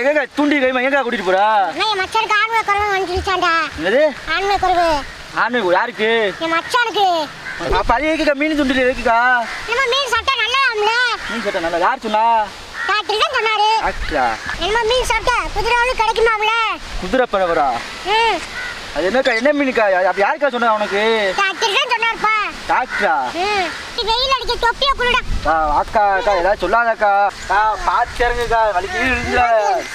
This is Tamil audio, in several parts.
எங்க தூண்டி கைமா எங்க கூட்டிட்டு போறா? என் மச்சானுக்கு ஆண்மை குறைவு வந்துருச்சாண்டா. என்னது? ஆண்மை குறைவு. ஆண்மை யாருக்கு? என் மச்சானுக்கு. அப்ப அது எதுக்குக்கா? மீன் துண்டில் எதுக்குக்கா? நம்ம மீன் சாப்பிட்டா நல்லதாம்ல மீன் சட்டை நல்லா யார் சொன்னா? டாக்டர் தான் சொன்னாரு. டாக்டரா? நம்ம மீன் சாப்பிட்டா குதிரை கிடைக்குமாம்ல. குதிரை பரவரா ம். அது என்னக்கா என்ன மீனுக்கா? அப்ப யாருக்கா சொன்னா உனக்கு டாக்டர் தான் சொன்னாருப்பா. டாக்டரா? வெயில் அடிக்க தொப்பியா குளுடா அக்கா அக்கா அக்கா ஏதாவது சொல்லாதக்கா. அக்கா பார்த்து இறங்குக்கா வலிக்கு இருந்துல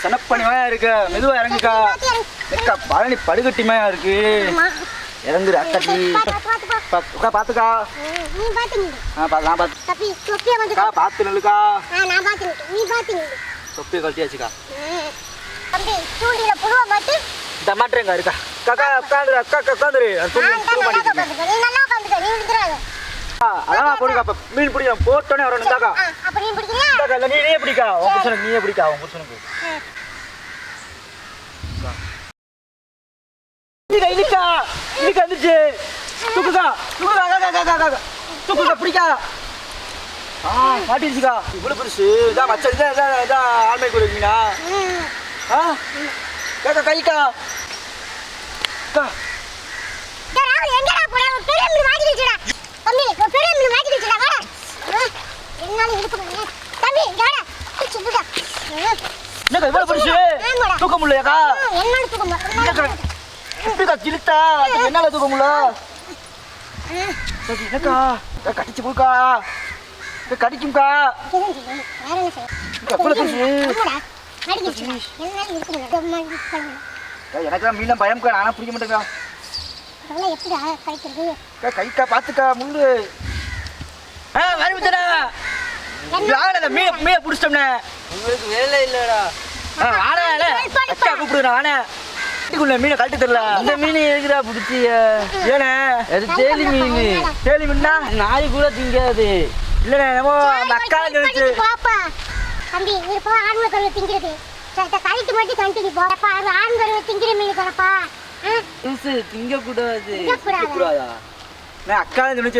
சனப்பணிமையா இருக்கு. மெதுவா இறங்குக்கா. அக்கா பழனி படுகட்டிமையா இருக்கு. இறங்குற பாத்து பாத்து பா பா- அக்கா பார்த்துக்கா ம், நீ பாத்துங்க ஆ பா நான் பார்த்து தப்பி தொப்பியா வந்து அக்கா பார்த்து நில்லுக்கா. நான் பாத்துங்க நீ பாத்துங்க தொப்பியை கழட்டியாச்சுக்கா. தம்பி தூண்டில புழுவை மாட்டி இந்த மாட்டேங்க இருக்கா. அக்கா உட்காந்துரு அக்கா அக்கா உட்காந்துரு. அது தூக்கு- நான் தூக்க தான் நல்லா மாட்டேங்குது. உட்காந்துக்க நீ நல்லா உட்காந்துக்க நீ விழுந்துடாத ஆ, அப்ப மீன் பிடிக்கும் போட்டோன்னே வரணும். இந்தாக்கா. ஆ அப்ப நீ பிடிக்கிறியா இந்தாக்கா இல்லை நீ நீ பிடிக்கா. உன் புருஷனுக்கு நீயே பிடிக்கா உன் புருஷனுக்கு. தூக்குக்கா பிடிக்கா. ஆ மாட்டிருச்சுக்கா இவ்வளோ பெருசு. இதான் மச்ச இதான் இதான் இதான் ஆண்மை கொடுக்கீங்களா ம். ஆ? கேக்கா கைக்கா. அக்கா. என்னால இழுக்க முடியல. தம்பி, இங்க வாடா. பிடிச்சு விடுடா. ஆ, என்னக்கா இவ்வளோ பெருசு. தூக்க முடியலையாக்கா? ஆ, என்னால தூக்க முடியல. எப்படிக்கா கிழித்தா? என்னால தூக்க முடியல? என்னக்கா? கடிச்சு போக்கா கடிக்கும்க்கா. பெருசு பயம்க்கா. பிடிக்க மாட்டேங்க்கா இதெல்லாம் எப்படிடா கைக்கா பார்த்துக்கா முள்ளு. ஆ வரமிச்சடா வாங்கடா மீன் மீன் பிடிச்சிட்டோம்னே. உங்களுக்கு வேலை இல்லடா. ஆ வாடா அக்கா கூப்பிடுறா வாடா வீட்டுக்குள்ள மீனை கழட்டி தரல. இந்த மீன் எதுக்குடா பிடிச்சிய ஏண்ணே அது தேலி மீன். கேள்வி மீன்னா? நாய் கூட திங்காது. இல்லண்ணே நம்ம அந்த அக்கா போப்பா. தம்பி இருப்பா ஆண்மை கருவை திங்கிறது. சரி கழித்து மட்டும் கண்டினியூ போப்பா அது ஆண் கருவை திங்கிற மீன் லூசு திங்க கூடாது திங்கக்கூடாது. கூடாதா நான் அக்கா நம்ம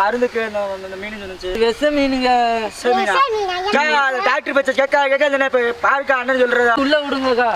மருந்துக்கு இந்த மீன் சொன்னுச்சு. விஷ மீனுங்க. டாக்டர் பச்சை கேட்க கேட்க என்ன இப்போ பாருக்கா அண்ணன் சொல்றதா. உள்ள விடுங்கக்கா.